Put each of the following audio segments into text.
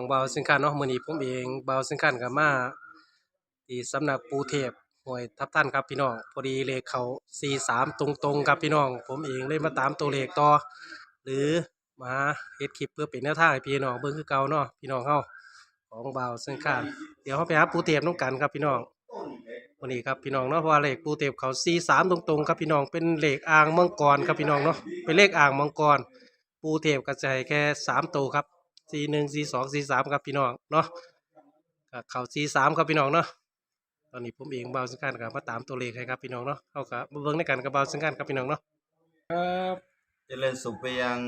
องเบาสิงคันเนาะมือนี้ผมเองเบาสิงคันก็มาที่สำนักปูเทพห้วยทับท่านครับพี่น้องพอดีเลขเขา43ตรงๆครับพี่น้อง ผมเองเลยมาตามตัวเลขต่อ หรือมาเฮ็ดคลิปเพื่อเป็นแนวทางให้พี่น้องเบิ่งคือเก่าเนาะพี่น้องเฮาของเบาสิงคันเดี๋ยวเฮาไปหาปูเทพนํกันครับพี่น้องวันนี้ครับพี่น้องเนาะเพราะว่าเลขปูเทพเขา4 3ตรงๆครับพี่น้องเป็นเลขอ่างมังกรครับพี่น้องเนาะเป็นเลขอ่างมังกรปูเทพก็จะให้แค่3ตัวครับ 41 42 43ครับพี่น้องเนาะเข้า43ครับพี่น้องเนาะตอนนี้ผมเองเบาสังกันกับมาตามตัวเลขให้ครับพี่น้องเนาะเฮาก็มาเบิ่งในกันกับเบาสังกันครับพี่น้องเนาะเจริญสุขไปยัง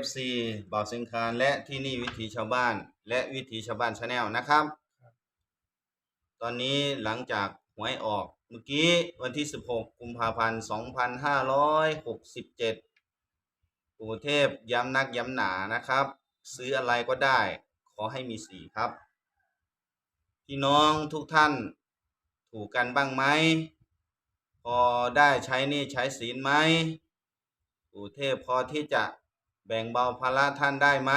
FC บ่าวสิงคารและที่นี่วิถีชาวบ้าน และวิถีชาวบ้านชาแนลนะครับ ตอนนี้หลังจากหวยออกเมื่อกี้วันที่ 16 กุมภาพันธ์ 2567 ปู่เทพย้ำนักย้ำหนานะครับ ซื้ออะไรก็ได้ ขอให้มีสีครับ พี่น้องทุกท่านถูกกันบ้างไหมพอได้ใช้นี่ใช้ศีลไหมปู่เทพพอที่จะแบ่งเบาภาระท่านได้ไหม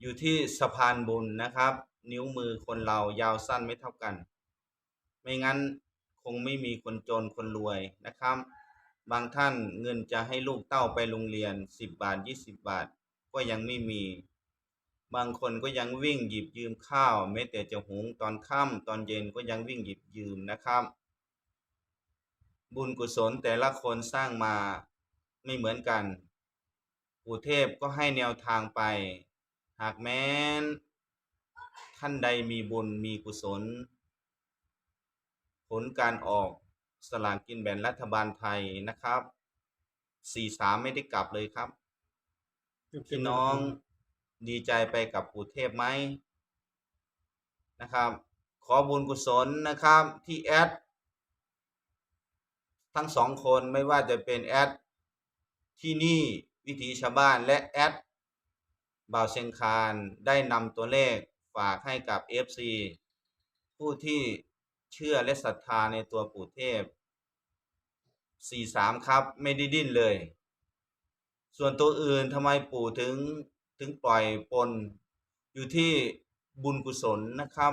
อยู่ที่สะพานบุญนะครับ นิ้วมือคนเรายาวสั้นไม่เท่ากัน ไม่งั้นคงไม่มีคนจนคนรวยนะครับ บางท่านเงินจะให้ลูกเต้าไปโรงเรียน 10 บาท 20 บาท ก็ยังไม่มี บางคนก็ยังวิ่งหยิบยืมข้าวแม้แต่จะหุงตอนค่ำตอนเย็นก็ยังวิ่งหยิบยืมนะครับ บุญกุศลแต่ละคนสร้างมาไม่เหมือนกันปู่เทพก็ให้แนวทางไป หากแม้น ท่านใดมีบุญมีกุศล ผลการออก สลากกินแบ่งรัฐบาลไทยนะครับ43ไม่ได้กลับเลยครับพี่น้องดีใจไปกับปู่เทพไหมนะครับ ขอบุญกุศลนะครับที่แอดทั้งสองคนไม่ว่าจะเป็นแอดที่นี่วิถีชาวบ้านและแอดบ่าวเชงคารได้นำตัวเลขฝากให้กับ FC ผู้ที่เชื่อและศรัทธาในตัวปู่เทพ 43ครับ ไม่ได้ดิ้นเลย ส่วนตัวอื่นทำไมปู่ถึงถึงปล่อยปนอยู่ที่บุญกุศลนะครับ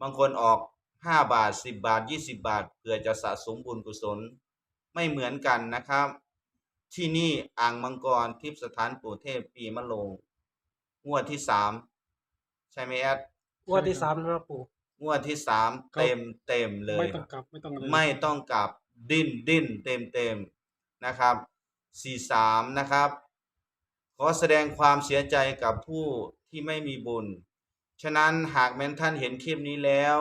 บางคนออก5บาท10บาท20บาทเพื่อจะสะสมบุญกุศลไม่เหมือนกันนะครับ ที่นี่อ่างมังกรทิพย์สถานปู่เทพปีมะโรงงวดที่สามใช่ไหมแอดงวดที่3นะครับปู่งวดที่สามครับเต็มเต็มเลย ไม่ต้องกลับ ไม่ต้องอะไรไม่ต้องกลับ ดิ้นดิ้นเต็มเต็มนะครับสี่สามนะครับ ขอแสดงความเสียใจกับผู้ที่ไม่มีบุญ ฉะนั้นหากแม้นท่านเห็นคลิปนี้แล้ว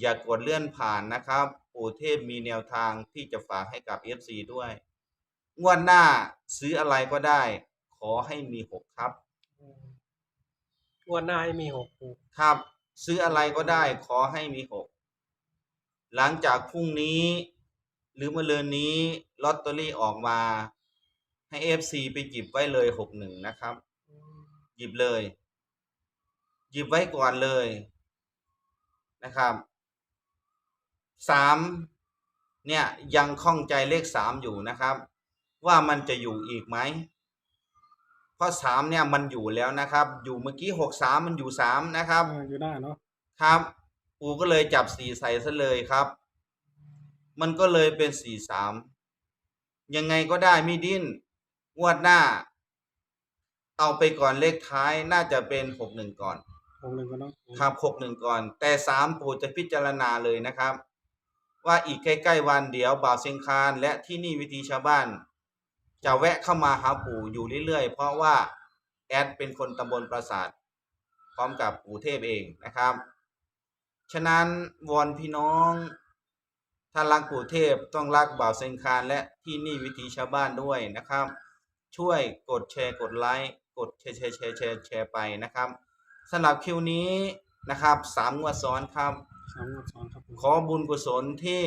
อย่ากดเลื่อนผ่านนะครับปู่เทพมีแนวทางที่จะฝากให้กับ FC ด้วย งวดหน้าซื้ออะไรก็ได้ ขอให้มีหกครับ งวดหน้าให้มีหกปู่ครับ ซื้ออะไรก็ได้ ขอให้มีหกหลังจากพรุ่งนี้ หรือเมื่อเรือนนี้ลอตเตอรี่ออกมา ให้ FC ไปหยิบไว้เลยหกหนึ่งนะครับ หยิบเลย หยิบไว้ก่อนเลยนะครับสามเนี่ยยังข้องใจเลขสามอยู่นะครับ ว่ามันจะอยู่อีกไหมเพราะสามเนี่ยมันอยู่แล้วนะครับ อยู่เมื่อกี้หกสามมันอยู่สามนะครับอ่าอยู่หน้าเนาะครับ ปูก็เลยจับสี่ใส่ซะเลยครับ มันก็เลยเป็นสี่สามยังไงก็ได้ไม่ดิ้นงวดหน้า เอาไปก่อนเลขท้ายน่าจะเป็นหกหนึ่งก่อนองค์หนึ่งก็เนาะครับหกหนึ่งก่อน แต่สามปู่จะพิจารณาเลยนะครับ ว่าอีกใกล้ๆวันเดี๋ยวบ่าวเชียงคานและที่นี่วิธีชาวบ้าน จะแวะเข้ามาหาปู่อยู่เรื่อยๆ เพราะว่าแอดเป็นคนตำบลปราสาทพร้อมกับปู่เทพเองนะครับ ฉะนั้นวอนพี่น้อง ถ้ารักปู่เทพต้องรักบ่าวเซงคานและที่นี่วิถีชาวบ้านด้วยนะครับ ช่วยกดแชร์กดไลค์กดแชร์แชร์แชร์แชร์แชร์ไปนะครับสำหรับคิวนี้นะครับสามงวดซ้อนครับ สามงวดซ้อนครับผมขอบุญกุศลที่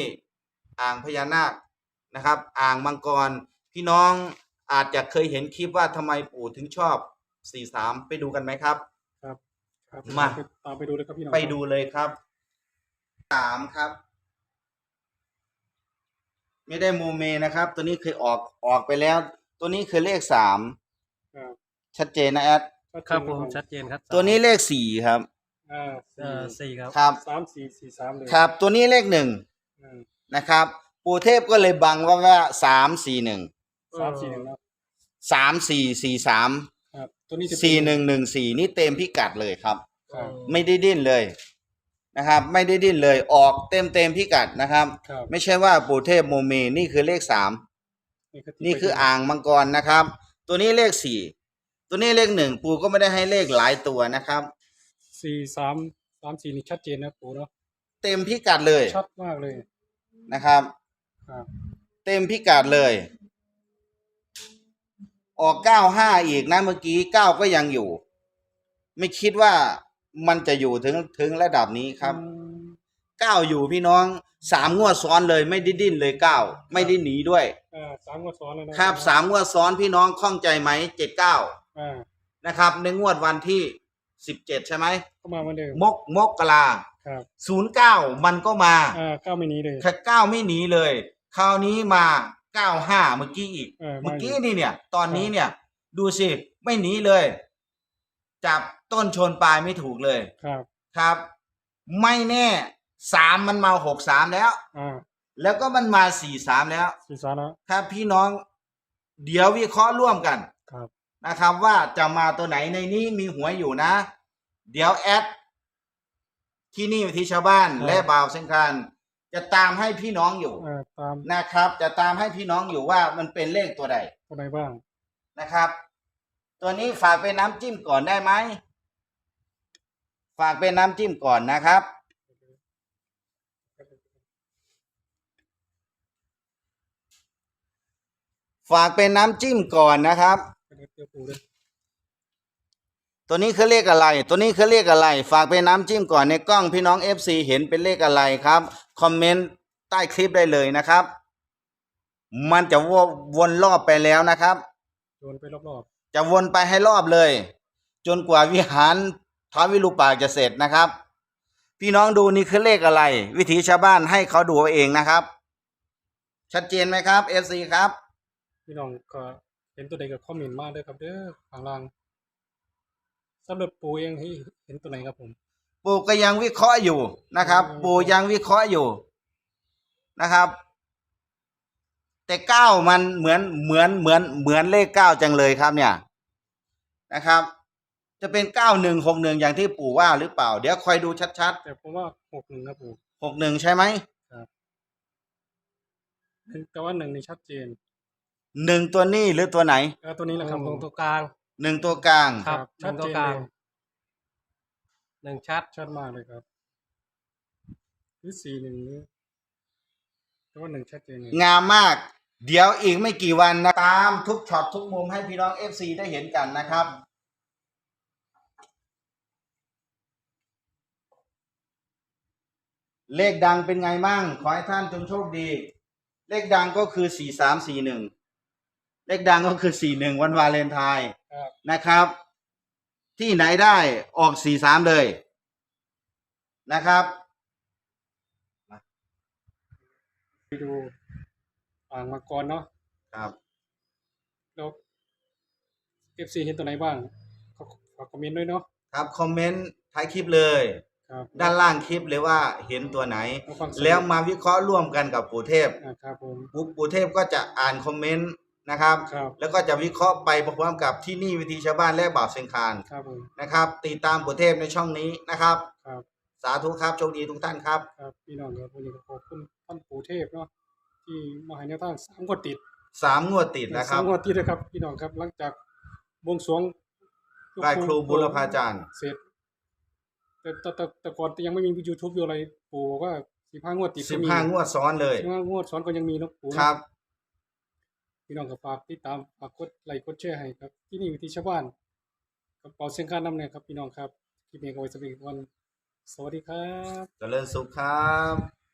อ่างพญานาคนะครับ อ่างมังกร พี่น้องอาจจะเคยเห็นคลิปว่าทำไมปู่ถึงชอบ43ไปดูกันไหมครับ ครับ ครับมา ตามไปดูเลยครับพี่น้องไปดูเลยครับสามครับ ไม่ได้โมเมนะครับ ตัวนี้เคยออกออกไปแล้ว ตัวนี้คือเลขสามครับชัดเจนนะแอดครับผมชัดเจนครับตัวนี้เลขสี่ครับอ่าเอ่อสี่ครับ ครับ สามสี่สี่สามเลยครับ ตัวนี้เลขหนึ่งอืมนะครับ ปู่เทพก็เลยบังว่าว่าสามสี่หนึ่งสามสี่หนึ่งเนาะสามสี่สี่สามครับ ตัวนี้จะเป็สี่หนึ่งหนึ่งสี่นี่เต็มพิกัดเลยครับ ครับ ไม่ได้ดิ้นเลย นะครับ ไม่ได้ดิ้นเลยออกเต็มเต็มพิกัดนะครับ ครับ ไม่ใช่ว่าปู่เทพโมเมนี่คือเลขสามที่นี่คือไปอ่างมังกรนะครับ ตัวนี้เลขสี่ตัวนี้เลขหนึ่งปู่ก็ไม่ได้ให้เลขหลายตัวนะครับ สี่สามสามสี่นี่ชัดเจนนะปู่เนาะเต็มพิกัดเลยชัดมากเลยนะครับ ครับ เต็มพิกัดเลย ออกเก้าห้าอีกนะเมื่อกี้เก้าก็ยังอยู่ ไม่คิดว่า มันจะอยู่ถึงถึงระดับนี้ครับอืมเก้าอยู่พี่น้องสามงวดซ้อนเลยไม่ได้ดิ้นเลยเก้าไม่ได้หนีด้วยอ่าสามงวดซ้อนเลยนะครับสามงวดซ้อนพี่น้องข้องใจไหมเจ็ดเก้าอ่านะครับ ในงวดวันที่สิบเจ็ดใช่ไหมก็มาเหมือนเดิมมกมกกลาครับศูนย์เก้ามันก็มาอ่าก้าวไม่หนี้เลยแค่เก้าไม่หนีเลย คราวนี้มาเก้าห้าเมื่อกี้อีกเออมาเมื่อกี้อีกนี่เนี่ย ตอนนี้เนี่ย ดูสิไม่หนีเลย จับต้นชนปลายไม่ถูกเลยครับ ครับ ไม่แน่สามมันมาหกสามแล้ว อ่าแล้วก็มันมาสี่สามแล้วสี่สามแล้วครับพี่น้องเดี๋ยววิเคราะห์ร่วมกันครับนะครับ ว่าจะมาตัวไหนในนี้มีหวยอยู่นะ เดี๋ยวแอดที่นี่ที่ชาวบ้านและบ่าวเส้นคานจะตามให้พี่น้องอยู่อ่าตามนะครับ จะตามให้พี่น้องอยู่ว่ามันเป็นเลขตัวใดตัวไหนบ้างนะครับ ตัวนี้ฝากเป็นน้ำจิ้มก่อนได้ไหม ฝากเป็นน้ำจิ้มก่อนนะครับ ฝากเป็นน้ำจิ้มก่อนนะครับเดี๋ยวปู่เลยตัวนี้คือเลขอะไร ตัวนี้คือเลขอะไร ฝากเป็นน้ำจิ้มก่อนในกล้องพี่น้อง FC เห็นเป็นเลขอะไรครับ คอมเมนต์ใต้คลิปได้เลยนะครับ มันจะววนรอบไปแล้วนะครับโยนไปรอบจะวนไปให้รอบเลย จนกว่าวิหาร ท้าววิรูปากษ์จะเสร็จนะครับ พี่น้องดูนี่คือเลขอะไร วิถีชาวบ้านให้เขาดูเอาเองนะครับ ชัดเจนไหมครับ FC ครับๆพี่น้องก็เห็นตัวใดก็คอมเมนต์มาด้วยครับเด้อข้างล่างสำหรับปู่เองที่เห็นตัวไหนครับผม ปู่ก็ยังวิเคราะห์อยู่นะครับอืมปู่ยังวิเคราะห์อยู่นะครับ แต่เก้ามันเหมือนเหมือนเหมือนเหมือนเลขเก้าจังเลยครับเนี่ยนะครับ จะเป็นเก้าหนึ่งหกหนึ่งอย่างที่ปู่ว่าหรือเปล่า เดี๋ยวคอยดูชัดแต่ผมว่าหกหนึ่งนะปู่ๆหกหนึ่งใช่ไหมแต่ว่าหนึ่งนี่ชัดเจนหนึ่งตัวนี้หรือตัวไหนแล้วตัวนี้แหละครับตผรมงตรงกลาง หนึ่งตัวกลางครับครับหนึ่งตัวชัดเจนกลางเลยหนึ่งชัด ชัดมากเลยครับหรือสี่หนึ่งหรือแต่ว่าหนึ่งชัดเจนเลยงามมาก เดี๋ยวอีกไม่กี่วันนะตามทุกช็อตทุกมุมให้พี่น้อง FC ได้เห็นกันนะครับ เลขดังเป็นไงมั่ง ขอให้ท่านจงโชคดี เลขดังก็คือสี่สามสี่หนึ่งเลขดังก็คือสี่หนึ่งวันวาเลนไทน์ครับนะครับ ที่ไหนได้ออกสี่สามเลยนะครับไปดูอ่างมังกรเนาะครับแล้วเอฟซีเห็นตัวไหนบ้างขอขอคอมเมนต์ด้วยเนาะครับ คอมเมนต์ท้ายคลิปเลย ครับ ด้านล่างคลิปเลยว่าเห็นตัวไหนมาฟังเสียงแล้วมาวิเคราะห์ร่วมกันกับปู่เทพอ่าครับผมปู่ปู่เทพก็จะอ่านคอมเมนต์นะครับ ครับแล้วก็จะวิเคราะห์ไปพร้อมๆกับที่นี่วิธีชาวบ้านและบ่าวเซงคานครับผมนะครับติดตามปู่เทพในช่องนี้นะครับ ครับสาธุครับโชคดีทุกท่านครับ ครับพี่น้องครับวันนี้ก็ขอบคุณท่านปู่เทพเนาะที่มาให้แนวทางสามงวดติดสามงวดติดนะคสารัมบงวดติดนะครับพี่น้องครับหลังจากบวงสรวงไหว้ครูบุรพาจารย์ เสร็จ แต่แต่แต่แต่ก่อนยังไม่มียูทูบอยู่อะไรปู่บอกว่าสิบห้างวดติดสิบห้างวดซ้อนเลยสิบห้างวดซ้อนก็ยังมีเนาะปู่เนาะครับ พี่น้องก็ฝากติดตามฝากกดไลค์กดแชร์ให้ครับ ที่นี่วิธีชาวบ้านกระเป๋าเสียงการนำเนี่ยครับ พี่น้องครับคลิปนี้ก็ไว้สำหรับวันสวัสดีครับเจริญสุขครับ